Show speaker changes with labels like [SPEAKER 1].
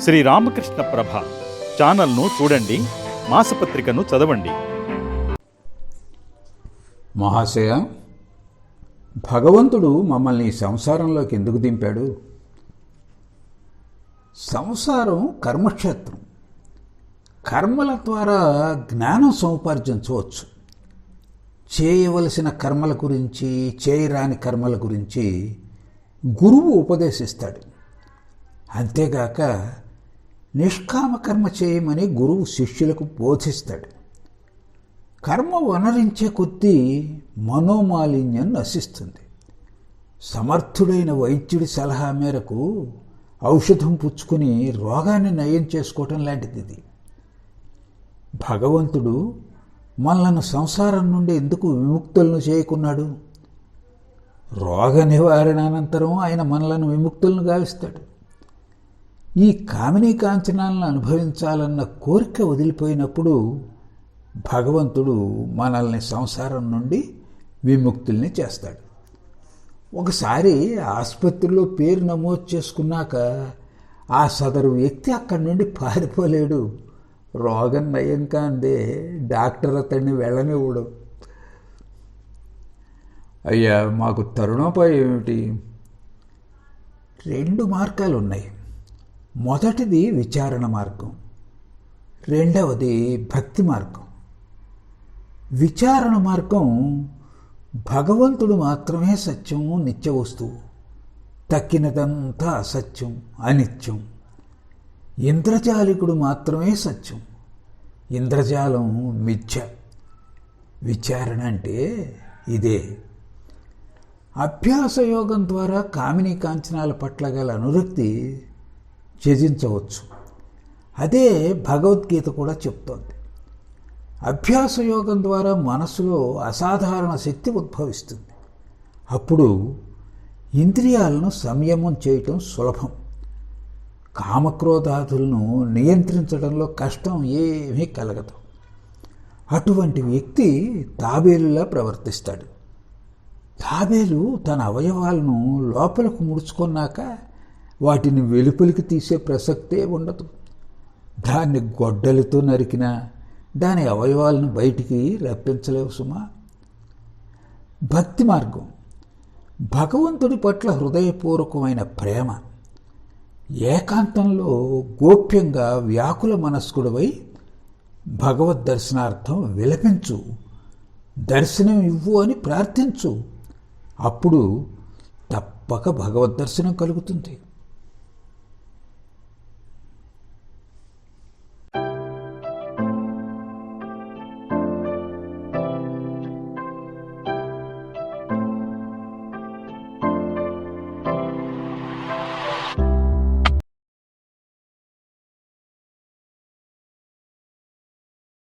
[SPEAKER 1] శ్రీ రామకృష్ణ ప్రభ ఛానల్ను చూడండి మాసపత్రికను చదవండి.
[SPEAKER 2] మహాశయ భగవంతుడు మమ్మల్ని సంసారంలోకి ఎందుకు దింపాడు? సంసారం కర్మక్షేత్రం. కర్మల ద్వారా జ్ఞానం సముపార్జించవచ్చు. చేయవలసిన కర్మల గురించి చేయరాని కర్మల గురించి గురువు ఉపదేశిస్తాడు. అంతేగాక నిష్కామ కర్మ చేయమని గురువు శిష్యులకు బోధిస్తాడు. కర్మ వనరించే కొద్దీ మనోమాలిన్యం నశిస్తుంది. సమర్థుడైన వైద్యుడి సలహా మేరకు ఔషధం పుచ్చుకుని రోగాన్ని నయం చేసుకోవటం లాంటిది ఇది. భగవంతుడు మనలను సంసారం నుండి ఎందుకు విముక్తులను చేయకున్నాడు? రోగ నివారణ అనంతరం ఆయన మనలను విముక్తులను గావిస్తాడు. ఈ కామినీ కాంచనాలను అనుభవించాలన్న కోరిక వదిలిపోయినప్పుడు భగవంతుడు మనల్ని సంసారం నుండి విముక్తుల్ని చేస్తాడు. ఒకసారి ఆసుపత్రిలో పేరు నమోదు చేసుకున్నాక ఆ సదరు వ్యక్తి అక్కడి నుండి పారిపోలేడు. రోగం నయం కాందే డాక్టర్ అతన్ని వెళ్ళనివ్వడు. అయ్యా మాకు తరుణోపాయం ఏమిటి? రెండు మార్గాలు ఉన్నాయి మొదటిది విచారణ మార్గం. రెండవది భక్తి మార్గం. విచారణ మార్గం భగవంతుడు మాత్రమే సత్యము నిత్య వస్తువు. తక్కినదంతా అసత్యం అనిత్యం. ఇంద్రజాలికుడు మాత్రమే సత్యం. ఇంద్రజాలం మిథ్య. విచారణ అంటే ఇదే. అభ్యాస యోగం ద్వారా కామినీ కాంచనాల పట్ల గల అనురక్తి త్యజించవచ్చు. అదే భగవద్గీత కూడా చెప్తోంది. అభ్యాస యోగం ద్వారా మనసులో అసాధారణ శక్తి ఉద్భవిస్తుంది. అప్పుడు ఇంద్రియాలను సంయమం చేయటం సులభం. కామక్రోధాదులను నియంత్రించడంలో కష్టం ఏమీ కలగదు. అటువంటి వ్యక్తి తాబేలులా ప్రవర్తిస్తాడు. తాబేలు తన అవయవాలను లోపలకు ముడుచుకున్నాక వాటిని వెలుపలికి తీసే ప్రసక్తే ఉండదు. దాన్ని గొడ్డలితో నరికినా దాని అవయవాలను బయటికి రప్పించలేవు సుమా. భక్తి మార్గం. భగవంతుడి పట్ల హృదయపూర్వకమైన ప్రేమ. ఏకాంతంలో గోప్యంగా వ్యాకుల మనస్కుడివై భగవద్ దర్శనార్థం విలపించు. దర్శనం ఇవ్వు అని ప్రార్థించు. అప్పుడు తప్పక భగవద్ దర్శనం కలుగుతుంది.